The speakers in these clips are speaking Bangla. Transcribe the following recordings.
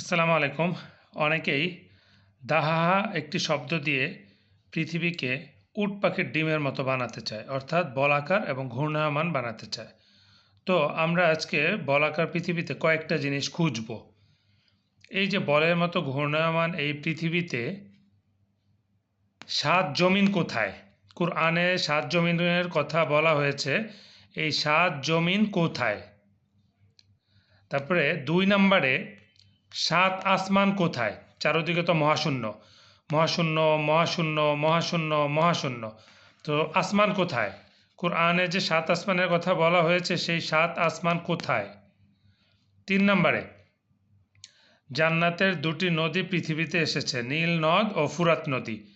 আসসালামু আলাইকুম। অনেকেই দাহাহা একটি শব্দ দিয়ে পৃথিবীকে উট পাখির ডিমের মতো বানাতে চায়, অর্থাৎ বলাকার এবং ঘূর্ণায়মান বানাতে চায়। তো আমরা আজকে বলাকার পৃথিবীতে কয়েকটা জিনিস খুঁজব। এই যে বলের মতো ঘূর্ণায়মান এই পৃথিবীতে সাত জমিন কোথায়? কুরআনে সাত জমিনের কথা বলা হয়েছে, এই সাত জমিন কোথায়? তারপরে দুই নম্বরে সাত আসমান কোথায়? চারদিকে তো মহাশূন্য। মহাশূন্য মহাশূন্য মহাশূন্য মহাশূন্য। তো আসমান কোথায়? কোরআনে যে সাত আসমানের কথা বলা হয়েছে, সেই সাত আসমান কোথায়? তিন নম্বরে, জান্নাতের দুটি নদী পৃথিবীতে এসেছে, নীল নদ ও ফুরাত নদী।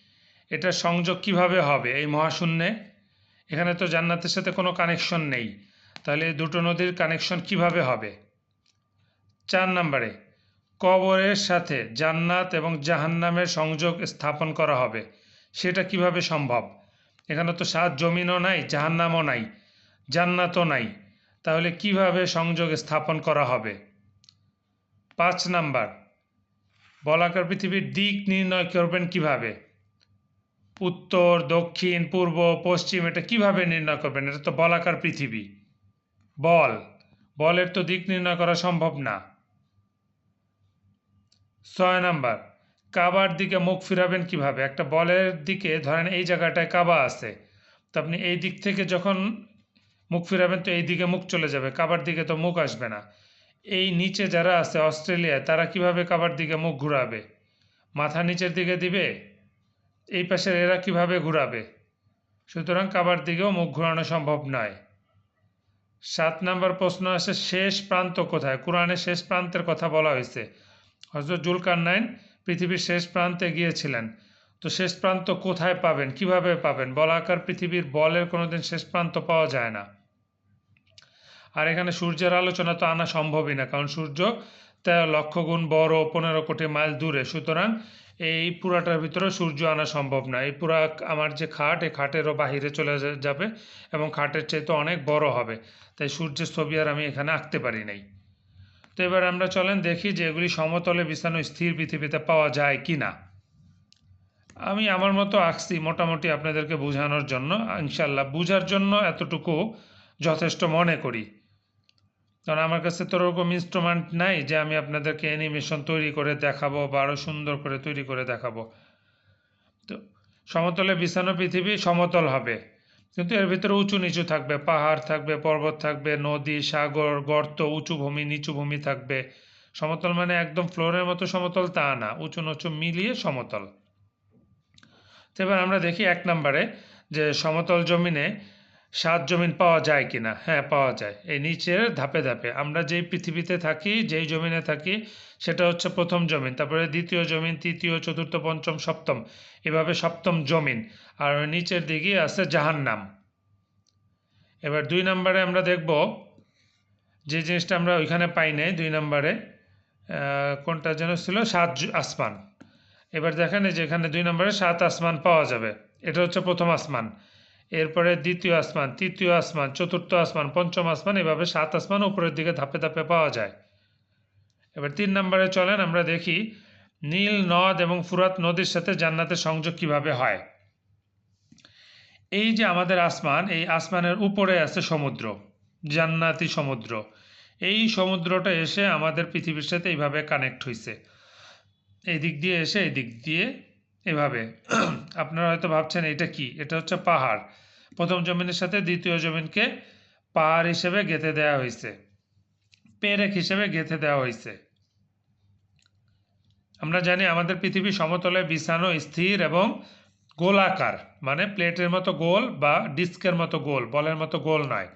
এটা সংযোগ কীভাবে হবে এই মহাশূন্যে? এখানে তো জান্নাতের সাথে কোনো কানেকশন নেই। তাহলে দুটো নদীর কানেকশন কীভাবে হবে? চার নম্বরে কবরের সাথে জান্নাত এবং জাহান্নামের সংযোগ স্থাপন করা হবে। সেটা কীভাবে সম্ভব? এখানে তো সাত জমিনও নাই, জাহান্নামও নাই, জান্নাতও নাই। তাহলে কীভাবে সংযোগ স্থাপন করা হবে? পাঁচ নাম্বার, বলাকার পৃথিবীর দিক নির্ণয় করবেন কীভাবে? উত্তর, দক্ষিণ, পূর্ব, পশ্চিম, এটা কীভাবে নির্ণয় করবেন? এটা তো বলাকার পৃথিবী। বল, বলের তো দিক নির্ণয় করা সম্ভব না। ছয় নাম্বার, কাবার দিকে মুখ ফিরাবেন কীভাবে? একটা বলের দিকে ধরেন এই জায়গাটায় কাবা আছে। তো আপনি এই দিক থেকে যখন মুখ ফিরাবেন তো এই দিকে মুখ চলে যাবে, কাবার দিকে তো মুখ আসবে না। এই নিচে যারা আছে, অস্ট্রেলিয়ায়, তারা কীভাবে কাবার দিকে মুখ ঘুরাবে? মাথা নিচের দিকে দিবে? এই পাশের এরা কীভাবে ঘুরাবে? সুতরাং কাবার দিকেও মুখ ঘোরানো সম্ভব নয়। সাত নম্বর প্রশ্ন আসে, শেষ প্রান্ত কোথায়? কোরআনে শেষ প্রান্তের কথা বলা হয়েছে। হজরত জুলকার নাইন পৃথিবীর শেষ প্রান্তে গিয়েছিলেন। তো শেষ প্রান্ত কোথায় পাবেন? কীভাবে পাবেন? বলাকার পৃথিবীর বলের কোনোদিন শেষ প্রান্ত পাওয়া যায় না। আর এখানে সূর্যের আলোচনা তো আনা সম্ভবই না, কারণ সূর্য তেরো লক্ষ গুণ বড়, পনেরো কোটি মাইল দূরে। সুতরাং এই পুরাটার ভিতরে সূর্য আনা সম্ভব না। এই পুরা আমার যে খাট, এই খাটেরও বাহিরে চলে যাবে এবং খাটের চেয়ে তো অনেক বড় হবে। তাই সূর্যের ছবি আর আমি এখানে আঁকতে পারি নাই। তো এবার আমরা চলেন দেখি যে এগুলি সমতলে বিছানো স্থির পৃথিবীতে পাওয়া যায় কি না আমি আমার মতো আঁকছি মোটামুটি আপনাদেরকে বোঝানোর জন্য। ইনশাল্লাহ বোঝার জন্য এতটুকু যথেষ্ট মনে করি। কারণ আমার কাছে তো ওরকম ইনস্ট্রুমেন্ট নাই যে আমি আপনাদেরকে অ্যানিমেশন তৈরি করে দেখাবো বা আরও সুন্দর করে তৈরি করে দেখাবো। তো সমতলে বিছানো পৃথিবী সমতল হবে। কিন্তু এর ভিতরে উঁচু নিচু থাকবে, পাহাড় থাকবে, পর্বত থাকবে, নদী, সাগর, গর্ত, উঁচু ভূমি, নিচু ভূমি থাকবে। সমতল মানে একদম ফ্লোরের মতো সমতল তা না, উঁচু নচু মিলিয়ে সমতল। এবার আমরা দেখি এক নম্বরে যে সমতল জমিনে সাত জমিন পাওয়া যায় কি না হ্যাঁ পাওয়া যায়। এই নিচের ধাপে ধাপে। আমরা যেই পৃথিবীতে থাকি, যেই জমিনে থাকি, সেটা হচ্ছে প্রথম জমিন, তারপরে দ্বিতীয় জমিন, তৃতীয়, চতুর্থ, পঞ্চম, সপ্তম। এভাবে সপ্তম জমিন। আর নিচের দিকে আছে জাহান্নাম। এবার দুই নম্বরে আমরা দেখব, যে জিনিসটা আমরা ওইখানে পাই নাই, দুই নম্বরে কোনটা যেন ছিল? সাত আসমান। এবার দেখেন এই যে এখানে দুই নম্বরে সাত আসমান পাওয়া যাবে। এটা হচ্ছে প্রথম আসমান। এরপরে দ্বিতীয় আসমান, তৃতীয় আসমান, চতুর্থ আসমান, পঞ্চম আসমান, এভাবে সাত আসমান উপরের দিকে ধাপে ধাপে পাওয়া যায়। এবার তিন নম্বরে চলেন, আমরা দেখি নীল নদ এবং ফুরাত নদীর সাথে জান্নাতের সংযোগ কীভাবে হয়। এই যে আমাদের আসমান, এই আসমানের উপরে আছে সমুদ্র, জান্নাতি সমুদ্র। এই সমুদ্রটা এসে আমাদের পৃথিবীর সাথে এইভাবে কানেক্ট হয়েছে এই দিক দিয়ে এসে এই দিক দিয়ে এভাবে। আপনারা হয়তো ভাবছেন, এটা কি? এটা হচ্ছে পাহাড়। প্রথম জমিনের সাথে দ্বিতীয় জমিনকে পাহাড় হিসেবে গেঁথে দেওয়া হয়েছে। পেরেক হিসেবে গেঁথে দেওয়া হয়েছে। আমরা জানি আমাদের পৃথিবী সমতলে বিছানো স্থির এবং গোলাকার মানে প্লেটের মতো গোল বা ডিস্কের মতো গোল, বলের মতো গোল নয়।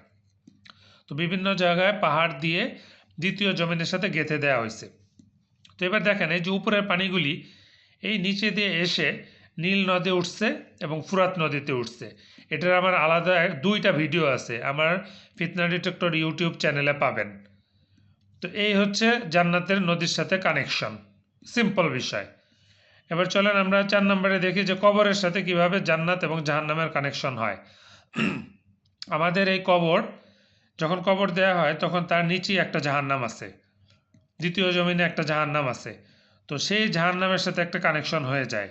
তো বিভিন্ন জায়গায় পাহাড় দিয়ে দ্বিতীয় জমিনের সাথে গেঁথে দেওয়া হয়েছে। তো এবার দেখেন, এই যে উপরের পানিগুলি এই নিচে দিয়ে এসে নীল নদে উঠছে এবং ফুরাত নদীতে উঠছে। এটার আমার আলাদা দুইটা ভিডিও আছে। আমার ফিতনা ডিটেক্টর ইউটিউব চ্যানেলে পাবেন। তো এই হচ্ছে জান্নাতের নদীর সাথে কানেকশন সিম্পল বিষয়। এবার চলেন আমরা চার নম্বরে দেখি যে কবরের সাথে কীভাবে জান্নাত এবং জাহান্নামের কানেকশন হয়। আমাদের এই কবর, যখন কবর দেয়া হয়, তখন তার নিচেই একটা জাহান্নাম আছে। দ্বিতীয় জমিনে একটা জাহান্নাম আছে। তো সেই জাহান্নামের সাথে একটা কানেকশন হয়ে যায়।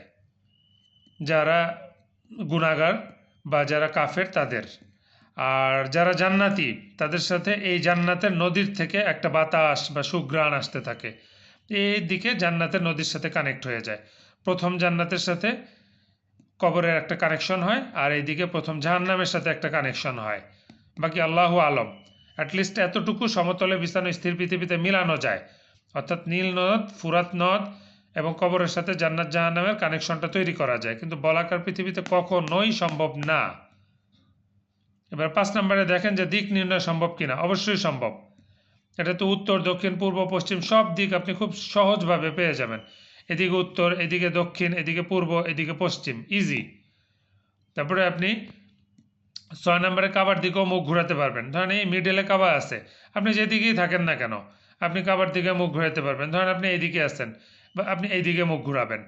যারা গুণাগার বা যারা কাফের তাদের। আর যারা জান্নাতি, তাদের সাথে এই জান্নাতের নদীর থেকে একটা বাতাস বা সুগ্রাণ আসতে থাকে। এই দিকে জান্নাতের নদীর সাথে কানেক্ট হয়ে যায়। প্রথম জান্নাতের সাথে কবরের একটা কানেকশন হয় আর এইদিকে প্রথম জাহান্নামের সাথে একটা কানেকশন হয়। বাকি আল্লাহ আলম। অ্যাটলিস্ট এতটুকু সমতলে বিছানো স্থির পৃথিবীতে মিলানো যায়। অর্থাৎ নীল নদ, ফুরাত নদ এবং কবরের সাথে জান্নাত জাহান্নামের কানেকশনটা তৈরি করা যায়। কিন্তু বলাকার পৃথিবীতে কখনোই সম্ভব না। এবার পাঁচ নম্বরে দেখেন যে দিক নির্ণয় সম্ভব কিনা। অবশ্যই সম্ভব। এটা তো উত্তর, দক্ষিণ, পূর্ব, পশ্চিম, সব দিক আপনি খুব সহজভাবে পেয়ে যাবেন। এদিকে উত্তর, এদিকে দক্ষিণ, এদিকে পূর্ব, এদিকে পশ্চিম। ইজি তারপরে আপনি ছয় নম্বরে কাবার দিকেও মুখ ঘোরাতে পারবেন। ধরেন এই মিডেলে কাবা আছে। আপনি যেদিকেই থাকেন না কেন আপনি কাবার দিকে মুখ ঘোরাতে পারবেন। ধরেন আপনি এইদিকে আছেন বা আপনি এইদিকে মুখ ঘোরাবেন।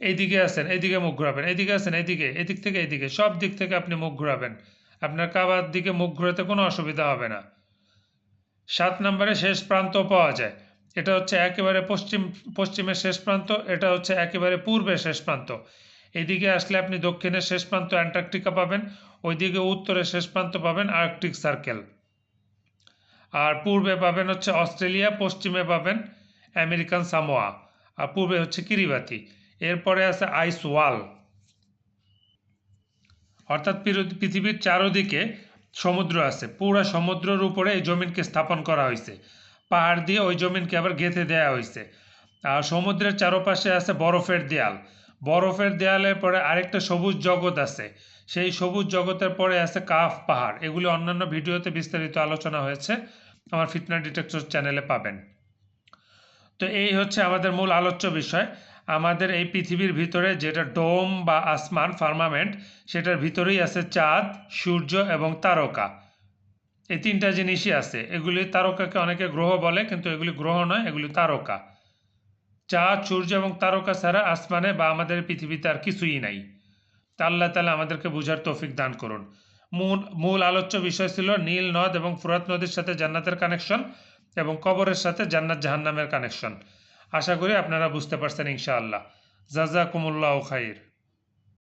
এইদিকে আসেন এইদিকে মুখ ঘোরাবেন, এইদিকে আসেন এইদিকে, এদিক থেকে এইদিকে, সব দিক থেকে আপনি মুখ ঘোরাবেন। আপনার কাবার দিকে মুখ ঘোরাতে কোনো অসুবিধা হবে না। সাত নম্বরে শেষ প্রান্ত পাওয়া যায়। এটা হচ্ছে একেবারে পশ্চিম, পশ্চিমের শেষ প্রান্ত, এটা হচ্ছে একেবারে পূর্বের শেষ প্রান্ত। এদিকে আসলে আপনি দক্ষিণের শেষ প্রান্ত অ্যান্টার্কটিকা পাবেন, ওইদিকে উত্তরের শেষ প্রান্ত পাবেন আর্কটিক সার্কেল। আর পূর্বে পাবেন হচ্ছে অস্ট্রেলিয়া, পশ্চিমে পাবেন আমেরিকান সামোয়া। আর পূর্বে হচ্ছে কিরিবাতি। এরপরে আছে আইস ওয়াল। অর্থাৎ পৃথিবীর চারোদিকে সমুদ্র আছে। পুরো সমুদ্রের উপরে এই জমিনকে স্থাপন করা হয়েছে। পাহাড় দিয়ে ওই জমিনকে আবার গেঁথে দেওয়া হয়েছে। আর সমুদ্রের চারপাশে আছে বরফের দেয়াল। বরফের দেয়ালের পরে আরেকটা সবুজ জগৎ আছে। সেই সবুজ জগতের পরে আছে কাফ পাহাড়। এগুলি অন্যান্য ভিডিওতে বিস্তারিত আলোচনা হয়েছে। আমার ফিটনা ডিটেক্টর চ্যানেলে পাবেন। তো এই হচ্ছে আমাদের মূল আলোচ্য বিষয়। আমাদের এই পৃথিবীর ভিতরে যেটা ডোম বা আসমান, ফার্মামেন্ট, সেটার ভিতরেই আছে চাঁদ, সূর্য এবং তারকা। এই তিনটা জিনিসই আছে। এগুলি তারকাকে অনেকে গ্রহ বলে, কিন্তু এগুলি গ্রহ নয়, এগুলি তারকা। চাঁদ, সূর্য এবং তারকা ছাড়া আসমানে বা আমাদের পৃথিবীতে আর কিছুই নাই। তা আল্লাহ তালা আমাদেরকে বুঝার তৌফিক দান করুন। মূল মূল আলোচ্য বিষয় ছিল নীল নদ এবং ফুরাত নদীর সাথে জান্নাতের কানেকশন এবং কবরের সাথে জান্নাত জাহান্নামের কানেকশন আশা করি আপনারা বুঝতে পারছেন ইনশাআল্লাহ। জাজা কুমুল্লাহ খাইর।